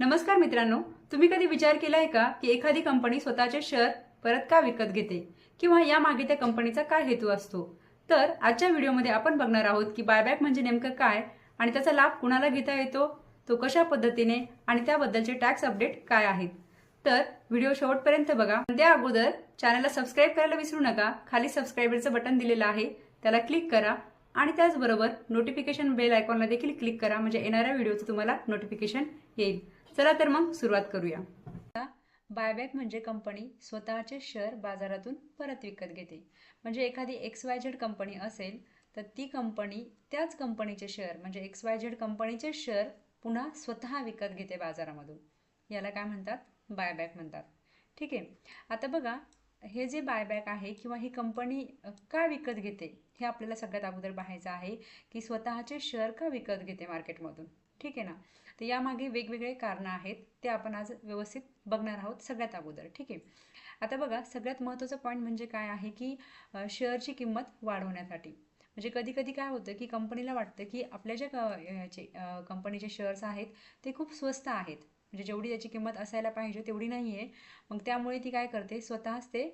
नमस्कार मित्रांनो तुम्ही कधी विचार केला आहे का की एखादी कंपनी स्वतःचे शेअर परत का विकत घेते? किंवा यामागे त्या कंपनीचा काय हेतू असतो? तर आजच्या व्हिडिओमध्ये आपण बघणार आहोत की बायबॅक म्हणजे नेमकं काय आणि त्याचा लाभ कुणाला घेता येतो? तो कशा पद्धतीने आणि त्याबद्दलचे टॅक्स अपडेट काय आहेत? तर व्हिडिओ शेवटपर्यंत बघा. त्या अगोदर चॅनलला सबस्क्राईब करायला विसरू नका. खाली सबस्क्राईबरचं बटन दिलेलं आहे. त्याला क्लिक करा आणि त्याचबरोबर नोटिफिकेशन बेल आयकॉनला देखील क्लिक करा. म्हणजे येणाऱ्या व्हिडिओचं तुम्हाला नोटिफिकेशन येईल. चला तर मग सुरुवात करूया. बायबॅक म्हणजे कंपनी स्वतःचे शेअर बाजारातून परत विकत घेते. म्हणजे एखादी एक्स वाय झेड कंपनी असेल तर ती कंपनी त्याच कंपनीचे शेअर म्हणजे एक्स वाय झेड कंपनीचे शेअर पुन्हा स्वतः विकत घेते बाजारामधून. याला काय म्हणतात? बायबॅक म्हणतात. ठीक आहे. आता बघा हे जे बायबॅक आहे किंवा ही कंपनी का विकत घेते हे आपल्याला सगळ्यात अगोदर पाहायचं आहे की स्वतःचे शेअर का विकत घेते मार्केटमधून ठीक आहे ना? तर यामागे वेगवेगळे कारणं आहेत ते आपण आज व्यवस्थित बघणार आहोत सगळ्यात अगोदर. ठीक आहे? आता बघा सगळ्यात महत्त्वाचं पॉईंट म्हणजे काय आहे की शेअरची किंमत वाढवण्यासाठी. म्हणजे कधी कधी काय होतं की कंपनीला वाटतं की आपल्या ज्या याचे कंपनीचे शेअर्स आहेत ते खूप स्वस्त आहेत. म्हणजे जेवढी त्याची किंमत असायला पाहिजे तेवढी नाही आहे मग त्यामुळे ती काय करते? स्वतःच ते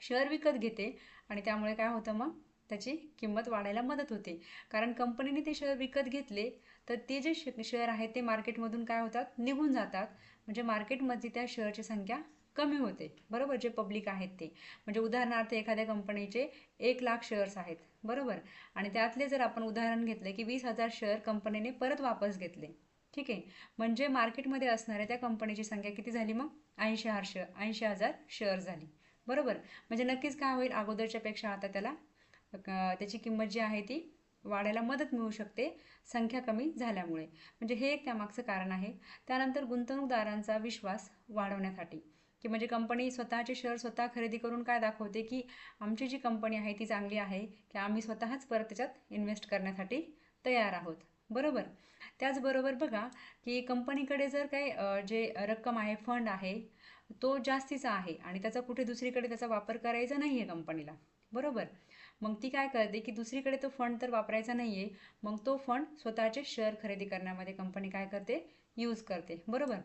शेअर विकत घेते आणि त्यामुळे काय होतं मग? त्याची किंमत वाढायला मदत होते. कारण कंपनीने ते शेअर विकत घेतले तर ते जे शे शेअर आहेत ते मार्केटमधून काय होतात? निघून जातात. म्हणजे मार्केटमध्ये त्या शेअरची संख्या कमी होते. बरोबर? जे पब्लिक आहेत ते. म्हणजे उदाहरणार्थ एखाद्या कंपनीचे एक लाख शेअर्स आहेत. बरोबर? आणि त्यातले जर आपण उदाहरण घेतले की वीस हजार शेअर कंपनीने परत वापस घेतले. ठीक आहे? म्हणजे मार्केटमध्ये असणाऱ्या त्या कंपनीची संख्या किती झाली मग? ऐंशी हजार शेअर ऐंशी हजार शेअर झाली. बरोबर? म्हणजे नक्कीच काय होईल? अगोदरच्या पेक्षा आता त्याला त्याची किंमत जी आहे ती वाढायला मदत मिळू शकते संख्या कमी झाल्यामुळे. म्हणजे हे एक त्यामागचं कारण आहे. त्यानंतर गुंतवणूकदारांचा विश्वास वाढवण्यासाठी. की म्हणजे कंपनी स्वतःचे शेअर स्वतः खरेदी करून काय दाखवते की आमची जी कंपनी आहे ती चांगली आहे की आम्ही स्वतःच परत त्याच्यात इन्व्हेस्ट करण्यासाठी तयार आहोत. बरोबर? त्याचबरोबर बघा की कंपनीकडे जर काही जे रक्कम आहे फंड आहे तो जास्तीचा आहे आणि त्याचा कुठे दुसरीकडे त्याचा वापर करायचा नाही आहे कंपनीला. बरोबर? मग ती काय करते की दुसरीकडे तो फंड तर वापरायचा नाही आहे मग तो फंड स्वतःचे शेअर खरेदी करण्यामध्ये कंपनी काय करते? यूज करते. बरोबर?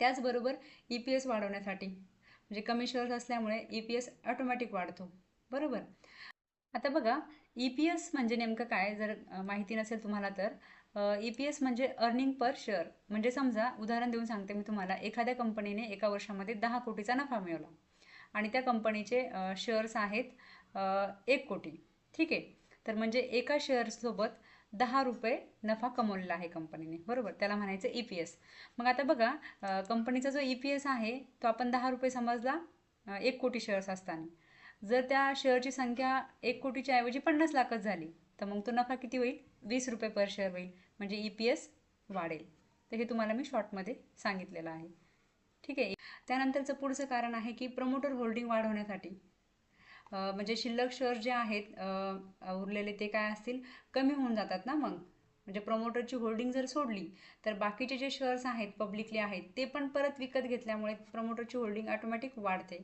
त्याचबरोबर ई पी एस वाढवण्यासाठी. म्हणजे कमी शेअर्स असल्यामुळे ई पी एस ऑटोमॅटिक वाढतो. बरोबर? आता बघा ई पी एस म्हणजे नेमकं काय? जर माहिती नसेल तुम्हाला तर ई पी एस म्हणजे अर्निंग पर शेअर म्हणजे समजा उदाहरण देऊन सांगते मी तुम्हाला. एखाद्या कंपनीने एका वर्षामध्ये दहा कोटीचा नफा मिळवला. आणि त्या कंपनीचे शेअर्स आहेत एक कोटी. ठीक आहे? तर म्हणजे एका शेअरसोबत दहा रुपये नफा कमवलेला आहे कंपनीने. बरोबर? त्याला म्हणायचं ई पी एस. मग आता बघा कंपनीचा जो ई पी एस आहे तो आपण दहा रुपये समजला एक कोटी शेअर्स असताना. जर त्या शेअरची संख्या एक कोटीच्या ऐवजी पन्नास लाखच झाली तर मग तो नफा किती होईल? वीस रुपये पर शेअर होईल. म्हणजे ई पी एस वाढेल. तर हे तुम्हाला मी शॉर्टमध्ये सांगितलेलं आहे. ठीक आहे? त्यानंतरचं पुढचं कारण आहे की प्रमोटर होल्डिंग वाढवण्यासाठी म्हणजे शिल्लक शेअर जे आहेत उरलेले ते काय असतील कमी होऊन जातात ना मग. म्हणजे प्रमोटरची होल्डिंग जर सोडली तर बाकीचे जे शेअर्स आहेत पब्लिकली आहेत ते पण परत विकत घेतल्यामुळे प्रमोटरची होल्डिंग ऑटोमॅटिक वाढते.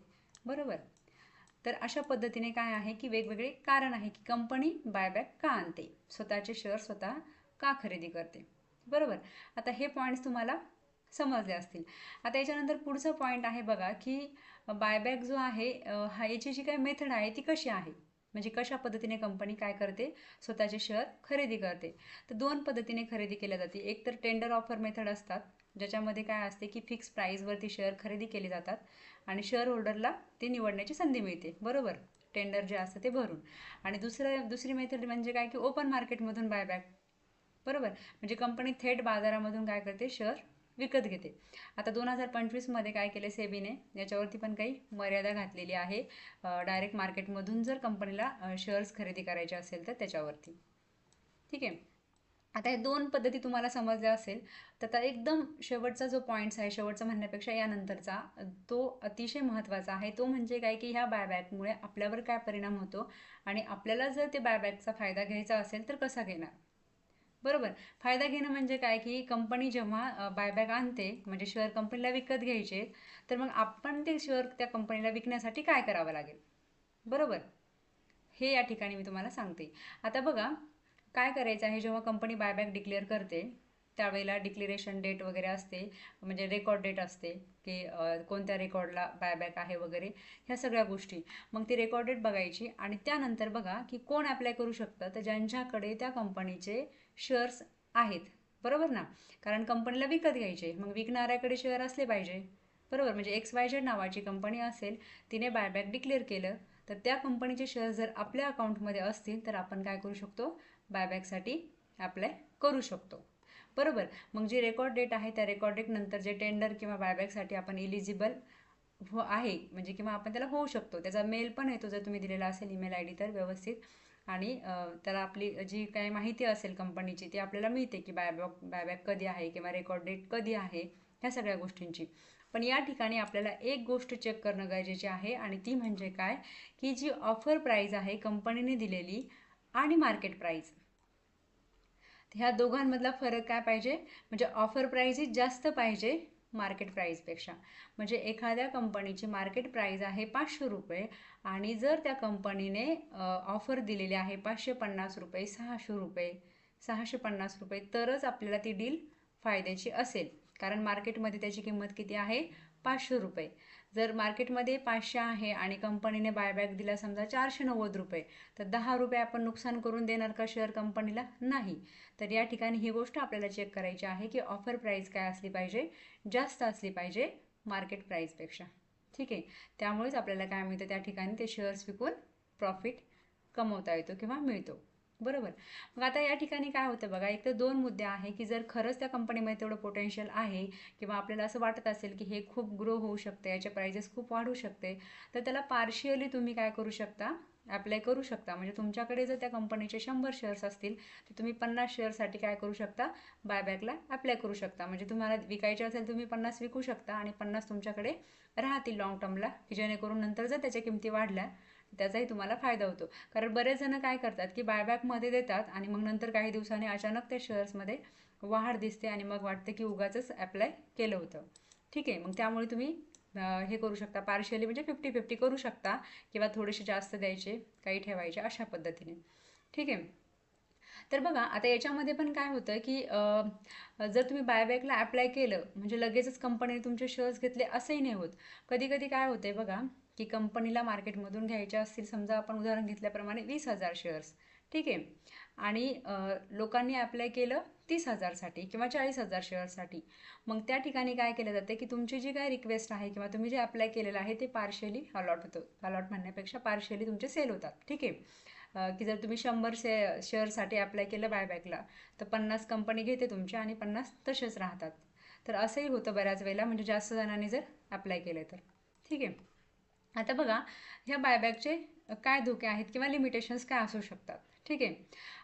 बरोबर? तर अशा पद्धतीने काय आहे की वेगवेगळे कारण आहे की कंपनी बायबॅक का आणते? स्वतःचे शेअर स्वतः का खरेदी करते? बरोबर? आता हे पॉईंट्स तुम्हाला समजले असतील. आता याच्यानंतर पुढचा पॉईंट आहे बघा की बायबॅक जो आहे हा याची जी काही मेथड आहे ती कशी आहे? म्हणजे कशा पद्धतीने कंपनी काय करते? स्वतःचे शेअर खरेदी करते. तर दोन पद्धतीने खरेदी केल्या जाते. एक तर टेंडर ऑफर मेथड असतात ज्याच्यामध्ये काय असते की फिक्स प्राईजवरती शेअर खरेदी केले जातात आणि शेअर होल्डरला ते निवडण्याची संधी मिळते. बरोबर? टेंडर जे असतं ते भरून. आणि दुसरं दुसरी मेथड म्हणजे काय की ओपन मार्केटमधून बायबॅक बरोबर? म्हणजे कंपनी थेट बाजारामधून काय करते? शेअर विकत घेते. आता दोन हजार पंचवीसमध्ये काय केले सेबीने? याच्यावरती पण काही मर्यादा घातलेली आहे. डायरेक्ट मार्केटमधून जर कंपनीला शेअर्स खरेदी करायचे असेल तर त्याच्यावरती. ठीक आहे? आता हे दोन पद्धती तुम्हाला समजल्या असेल तर आता एकदम शेवटचा जो पॉईंट्स आहे शेवटचा म्हणण्यापेक्षा यानंतरचा तो अतिशय महत्त्वाचा आहे. तो म्हणजे काय की ह्या बायबॅकमुळे आपल्यावर काय परिणाम होतो आणि आपल्याला जर ते बायबॅकचा फायदा घ्यायचा असेल तर कसा घेणार? बरोबर. फायदा घेणं म्हणजे काय की कंपनी जेव्हा बायबॅक आणते म्हणजे शेअर कंपनीला विकत घ्यायचे तर मग आपण ते शेअर त्या कंपनीला विकण्यासाठी काय करावं लागेल? बरोबर? हे या ठिकाणी मी तुम्हाला सांगते. आता बघा काय करायचं आहे जेव्हा कंपनी बायबॅक डिक्लेअर करते त्यावेळेला डिक्लेरेशन डेट वगैरे असते म्हणजे रेकॉर्ड डेट असते की कोणत्या रेकॉर्डला बायबॅक आहे वगैरे ह्या सगळ्या गोष्टी. मग ती रेकॉर्ड डेट बघायची आणि त्यानंतर बघा की कोण अप्लाय करू शकतं तर ज्यांच्याकडे त्या कंपनीचे शेअर्स आहेत. बरोबर ना? कारण कंपनीला विकत घ्यायचे. मग विकणाऱ्याकडे शेअर असले पाहिजे. बरोबर? म्हणजे एक्स वाय झेड नावाची कंपनी असेल तिने बायबॅक डिक्लेअर केलं तर त्या कंपनीचे शेअर्स जर आपल्या अकाउंटमध्ये असतील तर आपण काय करू शकतो? बायबॅकसाठी अप्लाय करू शकतो. बरोबर? मग जी रेकॉर्ड डेट आहे त्या रेकॉर्ड डेट नंतर जे टेंडर किंवा बायबॅकसाठी आपण इलिजिबल हो आहे म्हणजे किंवा आपण त्याला होऊ शकतो. त्याचा मेल पण येतो जर तुम्ही दिलेला असेल ईमेल आय डी तर व्यवस्थित. आणि त्याला आपली जी काही माहिती असेल कंपनीची ती आपल्याला मिळते की बायबॅक बायबॅक कधी आहे किंवा रेकॉर्ड डेट कधी आहे ह्या सगळ्या गोष्टींची. पण या ठिकाणी आपल्याला एक गोष्ट चेक करणं गरजेचे आहे आणि ती म्हणजे काय? की जी ऑफर प्राईज आहे कंपनीने दिलेली आणि मार्केट प्राईज ह्या दोघांमधला फरक काय पाहिजे? म्हणजे ऑफर प्राईज ही जास्त पाहिजे मार्केट प्राईजपेक्षा म्हणजे एखाद्या कंपनीची मार्केट प्राईज आहे पाचशे रुपये आणि जर त्या कंपनीने ऑफर दिलेली आहे पाचशे पन्नास रुपये सहाशे रुपये सहाशे पन्नास रुपये तरच आपल्याला ती डील फायद्याची असेल. कारण मार्केटमध्ये त्याची किंमत किती आहे? पाचशे रुपये. जर मार्केटमध्ये पाचशे आहे आणि कंपनीने बायबॅक दिला समजा चारशे नव्वद रुपये तर दहा रुपये आपण नुकसान करून देणार का शेअर कंपनीला नाही. तर या ठिकाणी ही गोष्ट आपल्याला चेक करायची आहे की ऑफर प्राईस काय असली पाहिजे जास्त असली पाहिजे मार्केट प्राईसपेक्षा ठीक आहे? त्यामुळेच आपल्याला काय मिळतं? त्या ठिकाणी ते शेअर्स विकून प्रॉफिट कमवता येतो किंवा मिळतो. बरोबर. मग आता या ठिकाणी काय होतं बघा एक तर दोन मुद्दे आहे की जर खरंच त्या कंपनीमध्ये तेवढं पोटेन्शियल आहे किंवा आपल्याला असं वाटत असेल की हे खूप ग्रो होऊ शकते याचे प्राइजेस खूप वाढू शकते तर त्याला पार्शियली तुम्ही काय करू शकता? अप्लाय करू शकता. म्हणजे तुमच्याकडे जर त्या कंपनीचे शंभर शेअर्स असतील तर तुम्ही पन्नास शेअरसाठी काय करू शकता? बायबॅकला अप्लाय करू शकता. म्हणजे तुम्हाला विकायचे असेल तुम्ही पन्नास विकू शकता आणि पन्नास तुमच्याकडे राहतील लॉंग टर्मला की जेणेकरून नंतर जर त्याच्या किमती वाढल्या त्याचाही तुम्हाला फायदा होतो. कारण बरेच जण काय करतात की बायबॅकमध्ये देतात आणि मग नंतर काही दिवसांनी अचानक त्या शेअर्समध्ये वाढ दिसते आणि मग वाटतं की उगाच अप्लाय केलं होतं. ठीक आहे मग त्यामुळे तुम्ही हे करू शकता. पार्शियली म्हणजे फिफ्टी फिफ्टी करू शकता किंवा थोडेसे जास्त द्यायचे काही ठेवायचे अशा पद्धतीने. ठीक आहे. तर बघा आता याच्यामध्ये पण काय होतं की जर तुम्ही बायबॅकला अप्लाय केलं म्हणजे लगेचच कंपनीने तुमचे शेअर्स घेतले असंही नाही होत. कधी कधी काय होते बघा की कंपनीला मार्केटमधून घ्यायचे असतील समजा आपण उदाहरण घेतल्याप्रमाणे वीस हजार शेअर्स ठीक आहे? आणि लोकांनी अप्लाय केलं तीस हजारसाठी किंवा चाळीस हजार शेअर्ससाठी मग त्या ठिकाणी काय केलं जाते की तुमची जी काय रिक्वेस्ट आहे किंवा तुम्ही जे अप्लाय केलेलं आहे ते पार्शियली अलॉट होतं. अलॉट म्हणण्यापेक्षा पार्शियली तुमचे सेल होतात. ठीक आहे? की जर तुम्ही शंभर से शेअरसाठी अप्लाय केलं बायबॅकला तर पन्नास कंपनी घेते तुमच्या आणि पन्नास तसेच राहतात. तर असंही होतं बऱ्याच वेळेला म्हणजे जास्त जणांनी जर अप्लाय केलं तर. ठीक आहे? आता बघा ह्या बायबॅकचे काय धोके आहेत किंवा लिमिटेशन्स काय असू शकतात? ठीक आहे?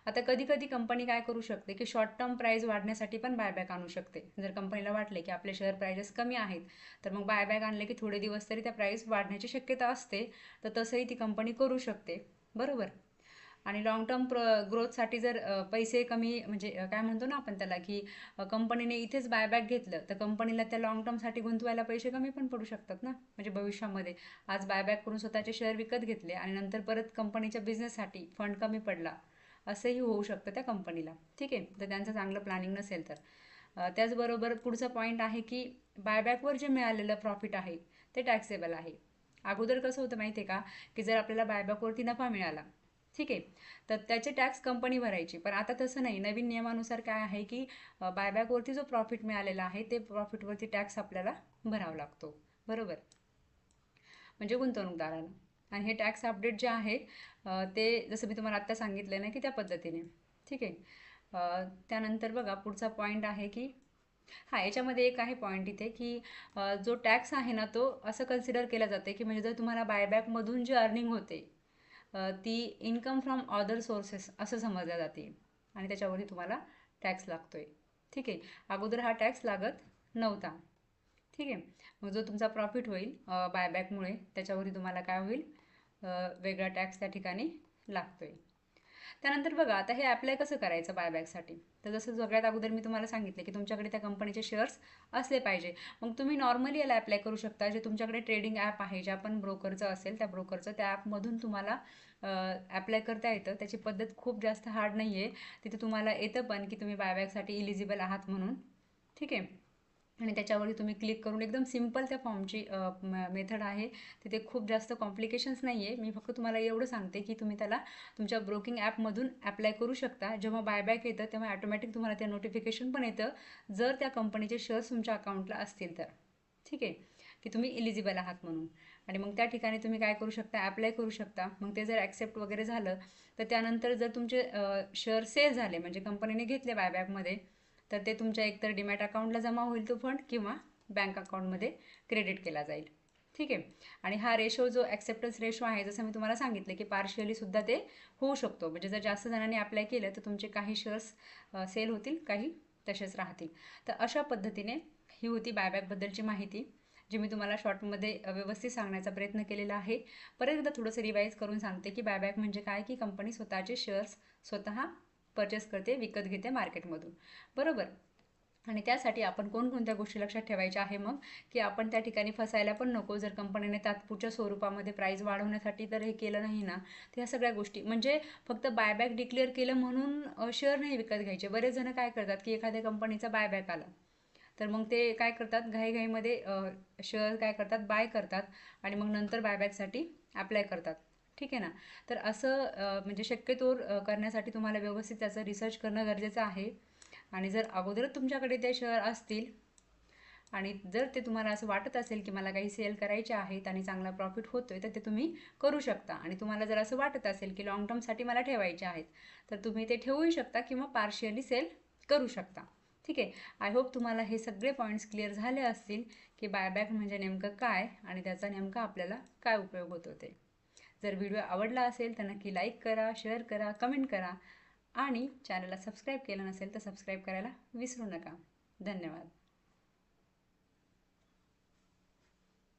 आता कधी कधी कंपनी काय करू शकते की शॉर्ट टर्म प्राईज वाढण्यासाठी पण बायबॅक आणू शकते. जर कंपनीला वाटले की आपले शेअर प्राईजेस कमी आहेत तर मग बायबॅक आणले की थोडे दिवस तरी त्या प्राईस वाढण्याची शक्यता असते तर तसंही ती कंपनी करू शकते. बरोबर? आणि लॉंग टर्म प्र ग्रोथसाठी जर पैसे कमी म्हणजे काय म्हणतो ना आपण त्याला की कंपनीने इथेच बायबॅक घेतलं तर कंपनीला त्या लॉंग टर्मसाठी गुंतवायला पैसे कमी पण पडू शकतात ना? म्हणजे भविष्यामध्ये. आज बायबॅक करून स्वतःचे शेअर विकत घेतले आणि नंतर परत कंपनीच्या बिझनेससाठी फंड कमी पडला असंही होऊ शकतं त्या कंपनीला ठीक आहे? तर त्यांचं चांगलं प्लॅनिंग नसेल तर. त्याचबरोबर पुढचा पॉईंट आहे की बायबॅकवर जे मिळालेलं प्रॉफिट आहे ते टॅक्सेबल आहे. अगोदर कसं होतं माहिती आहे का? की जर आपल्याला बायबॅकवरती नफा मिळाला ठीक आहे. तर त्याचे टॅक्स कंपनी भरायची. पण आता तसं नाही. नवीन नियमानुसार काय आहे की बायबॅकवरती जो प्रॉफिट मिळालेला आहे ते प्रॉफिटवरती टॅक्स आपल्याला भरावा लागतो. बरोबर? म्हणजे गुंतवणूकदारांना. आणि हे टॅक्स अपडेट जे आहे ते जसं मी तुम्हाला आत्ता सांगितलं ना की त्या पद्धतीने. ठीक आहे? त्यानंतर बघा पुढचा पॉईंट आहे की हां याच्यामध्ये एक आहे पॉईंट इथे की जो टॅक्स आहे ना तो असं कन्सिडर केला जाते की म्हणजे जर तुम्हाला बायबॅकमधून जे अर्निंग होते ती इन्कम फ्रॉम अदर सोर्सेस असं समजल्या जाते. आणि त्याच्यावरती तुम्हाला टॅक्स लागतो आहे ठीक आहे? अगोदर हा टॅक्स लागत नव्हता. ठीक आहे? मग जो तुमचा प्रॉफिट होईल बायबॅकमुळे त्याच्यावरती तुम्हाला काय होईल? वेगळा टॅक्स त्या ठिकाणी लागतो आहे त्यानंतर बघा आता हे अप्लाय कसं करायचं बायबॅकसाठी तर जसं सगळ्यात अगोदर मी तुम्हाला सांगितलं की तुमच्याकडे त्या कंपनीचे शेअर्स असले पाहिजे. मग तुम्ही नॉर्मली याला अप्लाय करू शकता. जे तुमच्याकडे ट्रेडिंग ॲप आहे ज्या पण ब्रोकरचं असेल त्या ब्रोकरचं त्या ॲपमधून तुम्हाला ॲप्लाय करता येतं. त्याची पद्धत खूप जास्त हार्ड नाही आहे तिथे तुम्हाला येतं पण की तुम्ही बायबॅकसाठी इलिजिबल आहात म्हणून. ठीक आहे? आणि त्याच्यावरती तुम्ही क्लिक करून एकदम सिंपल त्या फॉर्मची मेथड आहे. तिथे खूप जास्त कॉम्प्लिकेशन्स नाही आहे मी फक्त तुम्हाला एवढं सांगते की तुम्ही त्याला तुमच्या ब्रोकिंग ॲपमधून ॲप्लाय करू शकता. जेव्हा बायबॅक येतं तेव्हा ॲटोमॅटिक तुम्हाला ते नोटिफिकेशन पण येतं. जर त्या कंपनीचे शेअर्स तुमच्या अकाउंटला असतील तर. ठीक आहे? की तुम्ही इलिजिबल आहात म्हणून. आणि मग त्या ठिकाणी तुम्ही काय करू शकता? ॲप्लाय करू शकता. मग ते जर ॲक्सेप्ट वगैरे झालं तर त्यानंतर जर तुमचे शेअर सेल झाले म्हणजे कंपनीने घेतले बायबॅकमध्ये तर ते तुमच्या एकतर डीमॅट अकाउंटला जमा होईल तो फंड किंवा बँक अकाउंटमध्ये क्रेडिट केला जाईल. ठीक आहे? आणि हा रेशो जो ॲक्सेप्टन्स रेशो आहे जसं मी तुम्हाला सांगितलं की पार्शियली सुद्धा ते होऊ शकतो. म्हणजे जर जास्त जणांनी अप्लाय केलं तर तुमचे काही शेअर्स सेल होतील काही तसेच राहतील. तर अशा पद्धतीने ही होती बायबॅकबद्दलची माहिती जी मी तुम्हाला शॉर्टमध्ये व्यवस्थित सांगण्याचा प्रयत्न केलेला आहे. परत एकदा थोडंसं रिवाईज करून सांगते की बायबॅक म्हणजे काय की कंपनी स्वतःचे शेअर्स स्वतः परचेस करते विकत घेते मार्केटमधून बरोबर? आणि त्यासाठी आपण कोणकोणत्या गोष्टी लक्षात ठेवायच्या आहे मग? की आपण त्या ठिकाणी फसायला पण नको जर कंपनीने तात्पुरच्या स्वरूपामध्ये प्राईज वाढवण्यासाठी तर हे केलं नाही ना? तर ह्या सगळ्या गोष्टी. म्हणजे फक्त बायबॅक डिक्लेअर केलं म्हणून शेअर नाही विकत घ्यायचे. बरेच जण काय करतात की एखाद्या कंपनीचा बायबॅक आला. तर मग ते काय करतात? घाईघाईमध्ये शेअर काय करतात? बाय करतात. आणि मग नंतर बायबॅकसाठी अप्लाय करतात. ठीक आहे ना? तर असं म्हणजे शक्यतोर करण्यासाठी तुम्हाला व्यवस्थित त्याचं रिसर्च करणं गरजेचं आहे. आणि जर अगोदरच तुमच्याकडे ते शेअर असतील आणि जर ते तुम्हाला असं वाटत असेल की मला काही सेल करायचे आहेत आणि चांगला प्रॉफिट होतोय तर ते तुम्ही करू शकता. आणि तुम्हाला जर असं वाटत असेल की लॉंग टर्मसाठी मला ठेवायचे आहेत तर तुम्ही ते ठेवूही शकता किंवा पार्शियली सेल करू शकता. ठीक आहे? आय होप तुम्हाला हे सगळे पॉईंट्स क्लिअर झाले असतील की बायबॅक म्हणजे नेमकं काय आणि त्याचा नेमका आपल्याला काय उपयोग होतो ते. जर व्हिडिओ आवडला असेल तर नक्की लाईक करा शेअर करा कमेंट करा. आणि चॅनलला सबस्क्राईब केलं नसेल तर सबस्क्राईब करायला विसरू नका. धन्यवाद.